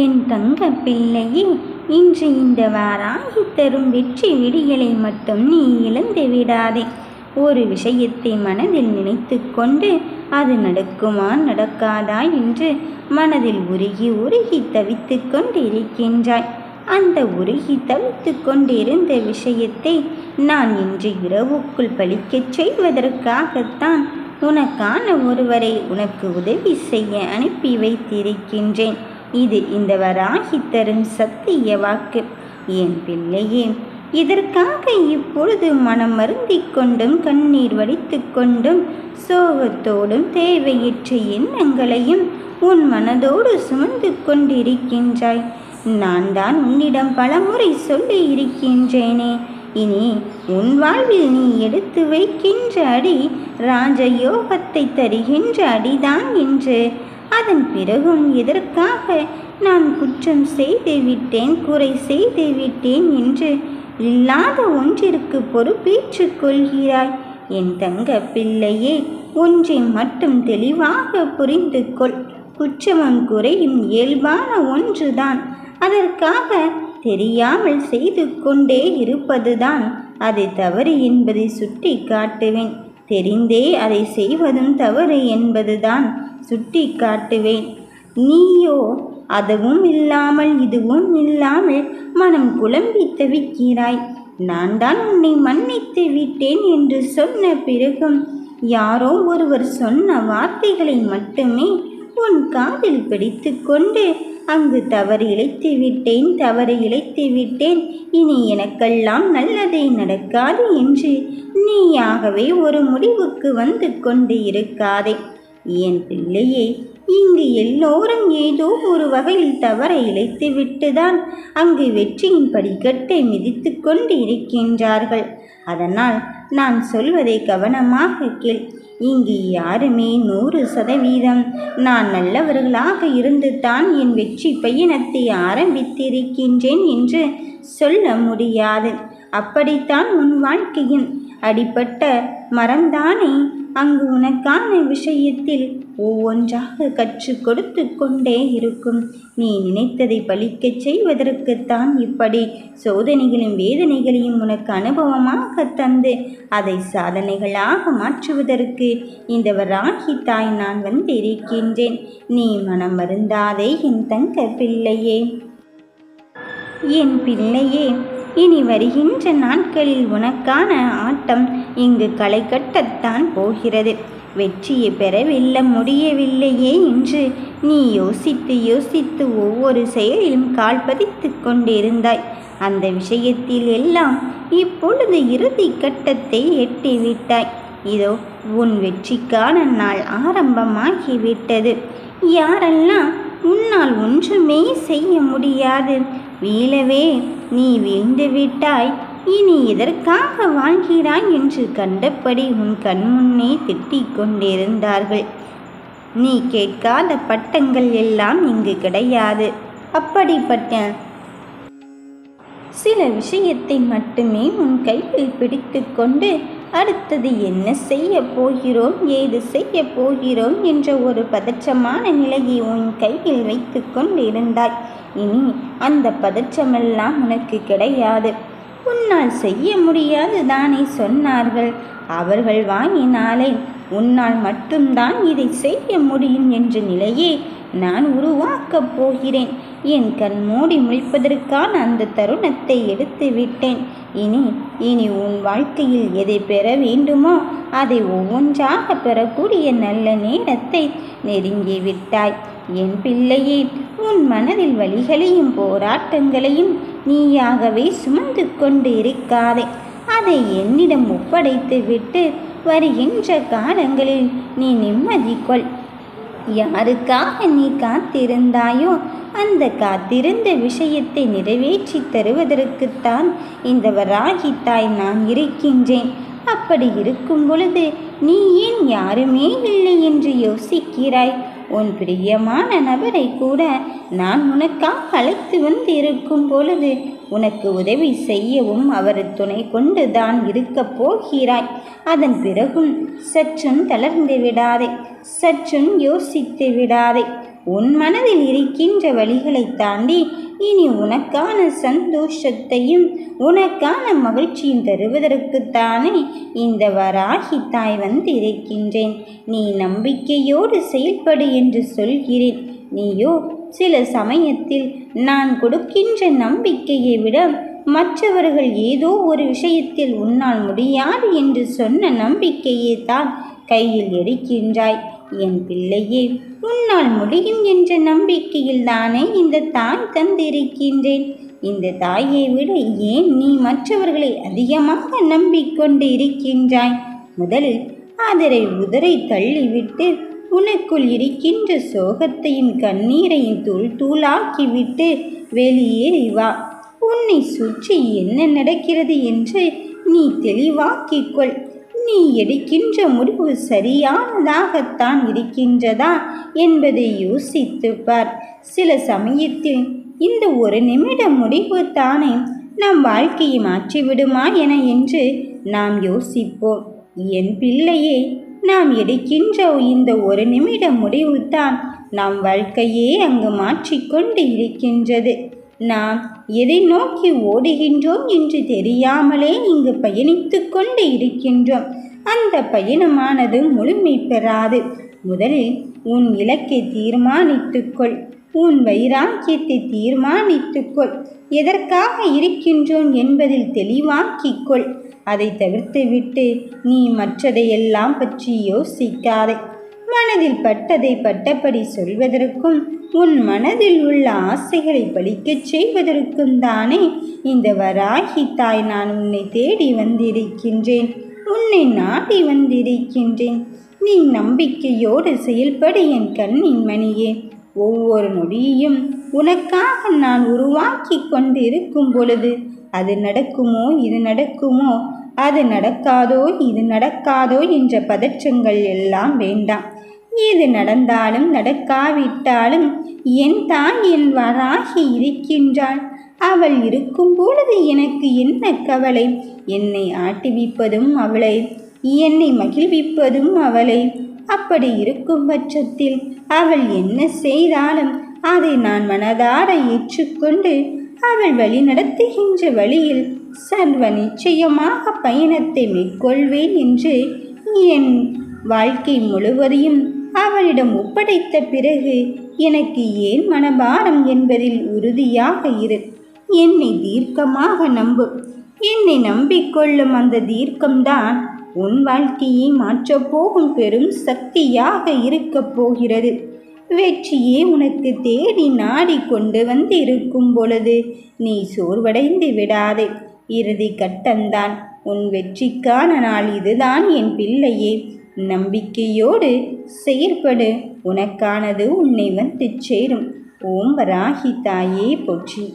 என் தங்க பிள்ளையே இன்று இந்த வாராகி தரும் வெற்றி விடியலை மட்டும் நீ இழந்து விடாதே. ஒரு விஷயத்தை மனதில் நினைத்து கொண்டு அது நடக்குமா நடக்காதா என்று மனதில் உருகி உருகி தவித்து கொண்டிருக்கின்றாய். அந்த உருகி தவித்து கொண்டிருந்த விஷயத்தை நான் இன்று இரவுக்குள் பழிக்கச் செய்வதற்காகத்தான் உனக்கான ஒருவரை உனக்கு உதவி செய்ய அனுப்பி வைத்திருக்கின்றேன். இது இந்த வராகி தரும் சத்திய வாக்கு. என் பிள்ளையே இதற்காக இப்பொழுது மனம் மருந்திக் கொண்டும் கண்ணீர் வடித்து கொண்டும் சோகத்தோடும் தேவையற்ற எண்ணங்களையும் உன் மனதோடு சுமந்து கொண்டிருக்கின்றாய். நான் தான் உன்னிடம் பலமுறை சொல்லி இருக்கின்றேனே. இனி உன் வாழ்வில் நீ எடுத்து வைக்கின்ற அடி ராஜயோகத்தை தருகின்ற அடிதான் என்று. அதன் பிறகும் எதற்காக நான் குற்றம் செய்து விட்டேன் குறை செய்து விட்டேன் என்று இல்லாத ஒன்றிற்கு பொறுப்பேற்றுக் கொள்கிறாய்? என் தங்க பிள்ளையே ஒன்றை மட்டும் தெளிவாக புரிந்து கொள். குற்றமும் குறையும் இயல்பான ஒன்றுதான். அதற்காக தெரியாமல் செய்து கொண்டே இருப்பதுதான். அது தவறு என்பதை சுட்டி காட்டுவேன் தெரிந்தே அதை செய்வதும் தவறு என்பதுதான். சுட்டி காட்டுவேன். நீயோ அதுவும் இல்லாமல் இதுவும் இல்லாமல் மனம் குழம்பி தவிக்கிறாய். நான் தான் உன்னை மன்னித்து விட்டேன் என்று சொன்ன பிறகும் யாரோ ஒருவர் சொன்ன வார்த்தைகளை மட்டுமே உன் காதில் பிடித்து கொண்டு அங்கு தவறு இழைத்து விட்டேன் தவறு இழைத்து விட்டேன். இனி எனக்கெல்லாம் நல்லதே நடக்காது என்று நீயாகவே ஒரு முடிவுக்கு வந்து கொண்டு இருக்காதே. என் பிள்ளையே இங்கு எல்லோரும் ஏதோ ஒரு வகையில் தவற இழைத்து விட்டுதான் அங்கு வெற்றியின் படிக்கட்டை மிதித்து கொண்டு இருக்கின்றார்கள் அதனால் நான் சொல்வதை கவனமாக கேள். இங்கு யாருமே நூறு சதவீதம் நான் நல்லவர்களாக இருந்து தான் என் வெற்றி பயணத்தை ஆரம்பித்திருக்கின்றேன் என்று சொல்ல முடியாது. அப்படித்தான் உன் வாழ்க்கையின் அடிப்பட்ட மரம்தானே? அங்கு உனக்கான விஷயத்தில் ஒவ்வொன்றாக கற்றுக் கொடுத்து கொண்டே இருக்கும். நீ நினைத்ததை பலிக்கச் செய்வதற்குத்தான் இப்படி சோதனைகளையும் வேதனைகளையும் உனக்கு அனுபவமாக தந்து அதை சாதனைகளாக மாற்றுவதற்கு இந்த வராகி தாய் நான் வந்திருக்கின்றேன். நீ மனம் வருந்தாதே என் தங்க பிள்ளையே. என் பிள்ளையே இனி வருகின்ற நாட்களில் உனக்கான ஆட்டம் இங்கு களை கட்டத்தான் போகிறது. வெற்றியை பெறவில்லை முடியவில்லையே என்று நீ யோசித்து யோசித்து ஒவ்வொரு செயலிலும் கால் பதித்து கொண்டிருந்தாய். அந்த விஷயத்தில் எல்லாம் இப்பொழுது இறுதி கட்டத்தை எட்டிவிட்டாய். இதோ உன் வெற்றிக்கான நாள் ஆரம்பமாகிவிட்டது. யாரெல்லாம் உன்னால் ஒன்றுமே செய்ய முடியாது வீழவே நீ வீழ்ந்து விட்டாய் இனி எதற்காக வாழ்கிறாய் என்று கண்டபடி உன் கண்முன்னே திட்டிக் கொண்டிருந்தார்கள். நீ கேட்காத பட்டங்கள் எல்லாம் இங்கு கிடையாது. அப்படிப்பட்ட சில விஷயத்தை மட்டுமே உன் கையில் பிடித்து கொண்டு அடுத்தது என்ன செய்ய போகிறோம் ஏது செய்ய போகிறோம் என்ற ஒரு பதற்றமான நிலையை உன் கையில் வைத்து கொண்டிருந்தாய். இனி அந்த பதற்றமெல்லாம் உனக்கு கிடையாது. உன்னால் செய்ய முடியாது தானே சொன்னார்கள். அவர்கள் வாங்கினாலே உன்னால் மட்டும்தான் இதை செய்ய முடியும் என்ற நிலையே நான் உருவாக்கப் போகிறேன். என் கண் மூடி முழிப்பதற்கான அந்த தருணத்தை எடுத்து விட்டேன். இனி இனி உன் வாழ்க்கையில் எதை பெற வேண்டுமோ அதை ஒவ்வொன்றாக பெறக்கூடிய நல்ல நேரத்தை நெருங்கிவிட்டாய். என் பிள்ளையே உன் மனதில் வழிகளையும் போராட்டங்களையும் நீயாகவே சுமந்து கொண்டு இருக்காதே அதை என்னிடம் ஒப்படைத்து விட்டு வருகின்ற காலங்களில் நீ நிம்மதி கொள் யாருக்காக நீ காத்திருந்தாயோ அந்த காத்திருந்த விஷயத்தை நிறைவேற்றி தருவதற்குத்தான் இந்த வராகித்தாய் தாய் நான் இருக்கின்றேன். அப்படி இருக்கும் பொழுது நீ ஏன் யாருமே இல்லை என்று யோசிக்கிறாய்? உன் பிரியமான நபரை கூட நான் உனக்காக அழைத்து வந்து இருக்கும் பொழுது உனக்கு உதவி செய்யவும் அவர் துணை கொண்டு தான் இருக்கப் போகிறாய். அதன் பிறகும் சற்றும் தளர்ந்து விடாதே சற்றும் யோசித்து விடாதே. உன் மனதில் இருக்கின்ற வழிகளை தாண்டி இனி உனக்கான சந்தோஷத்தையும் உனக்கான மகிழ்ச்சியும் தருவதற்குத்தானே இந்த வராகி தாய் வந்து இருக்கின்றேன் நீ நம்பிக்கையோடு செயல்படு என்று சொல்கிறேன். நீயோ சில சமயத்தில் நான் கொடுக்கின்ற நம்பிக்கையை விட மற்றவர்கள் ஏதோ ஒரு விஷயத்தில் உன்னால் முடியாது என்று சொன்ன நம்பிக்கையை தான் கையில் எடுக்கின்றாய். என் பிள்ளையே உன்னால் முடியும் என்ற நம்பிக்கையில் தானே இந்த தாய் தந்திருக்கின்றேன். இந்த தாயை விட ஏன் நீ மற்றவர்களை அதிகமாக நம்பிக்கொண்டு இருக்கின்றாய்? முதலில் அதரை உதரை தள்ளிவிட்டு உனக்குள் இருக்கின்ற சோகத்தையும் கண்ணீரையும் தூள் தூளாக்கிவிட்டு வெளியேறி வா. உன்னை சுற்றி என்ன நடக்கிறது என்று நீ தெளிவாக்கிக்கொள் நீ எடுக்கின்ற முடிவு சரியானதாகத்தான் இருக்கின்றதா என்பதை யோசித்து பார் சில சமயத்தில் இந்த ஒரு நிமிட முடிவு தானே நம் வாழ்க்கையை மாற்றிவிடுமா என என்று நாம் யோசிப்போம். என் பிள்ளையே நாம் எடுக்கின்ற இந்த ஒரு நிமிட முடிவு தான் நம் வாழ்க்கையே அங்கு மாற்றிக்கொண்டு இருக்கின்றது. நாம் எதை நோக்கி ஓடுகின்றோம் என்று தெரியாமலே இங்கு பயணித்து கொண்டு இருக்கின்றோம். அந்த பயணமானது முழுமை பெறாது. முதலில் உன் இலக்கை தீர்மானித்துக்கொள் உன் வைராக்கியத்தை தீர்மானித்துக்கொள் எதற்காக இருக்கின்றோம் என்பதில் தெளிவாக்கிக்கொள் அதை தவிர்த்துவிட்டு நீ மற்றதையெல்லாம் பற்றி யோசிக்காதே. மனதில் பட்டதை பட்டபடி சொல்வதற்கும் உன் மனதில் உள்ள ஆசைகளை பலிக்கச் செய்வதற்கும் தானே இந்த வராகி தாய் நான் உன்னை தேடி வந்திருக்கின்றேன். உன்னை நாடி வந்திருக்கின்றேன். நீ நம்பிக்கையோடு செயல்படு என் கண்ணின் மணியே. ஒவ்வொரு நொடியையும் உனக்காக நான் உருவாக்கி கொண்டு இருக்கும் பொழுது அது நடக்குமோ இது நடக்குமோ அது நடக்காதோ இது நடக்காதோ என்ற பதற்றங்கள் எல்லாம் வேண்டாம். எது நடந்தாலும் நடக்காவிட்டாலும் என் தான் என் வராகி இருக்கின்றாள். அவள் இருக்கும் பொழுது எனக்கு என்ன கவலை? என்னை ஆட்டுவிப்பதும் அவளை என்னை மகிழ்விப்பதும் அவளை. அப்படி இருக்கும் பட்சத்தில் அவள் என்ன செய்தாலும் அதை நான் மனதார ஏற்றுக்கொண்டு அவள் வழி நடத்துகின்ற வழியில் சர்வ நிச்சயமாக பயணத்தை மேற்கொள்வேன் என்று என் வாழ்க்கை முழுவதையும் அவளிடம் ஒப்படைத்த பிறகு எனக்கு ஏன் மனபாரம் என்பதில் உறுதியாக இரு. என்னை தீர்க்கமாக நம்பு. என்னை நம்பிக்கொள்ளும் அந்த தீர்க்கம்தான் உன் வாழ்க்கையை மாற்றப் போகும் பெரும் சக்தியாக இருக்கப் போகிறது. வெற்றியே உனக்கு தேடி நாடி கொண்டு வந்து இருக்கும் பொழுது நீ சோர்வடைந்து விடாதே. இறுதி கட்டம்தான். உன் வெற்றிக்கான நாள் இதுதான் என் பிள்ளையே. நம்பிக்கையோடு செயற்படு. உனக்கானது உன்னை வந்து சேரும். ஓம் வராகி தாயே போற்றி.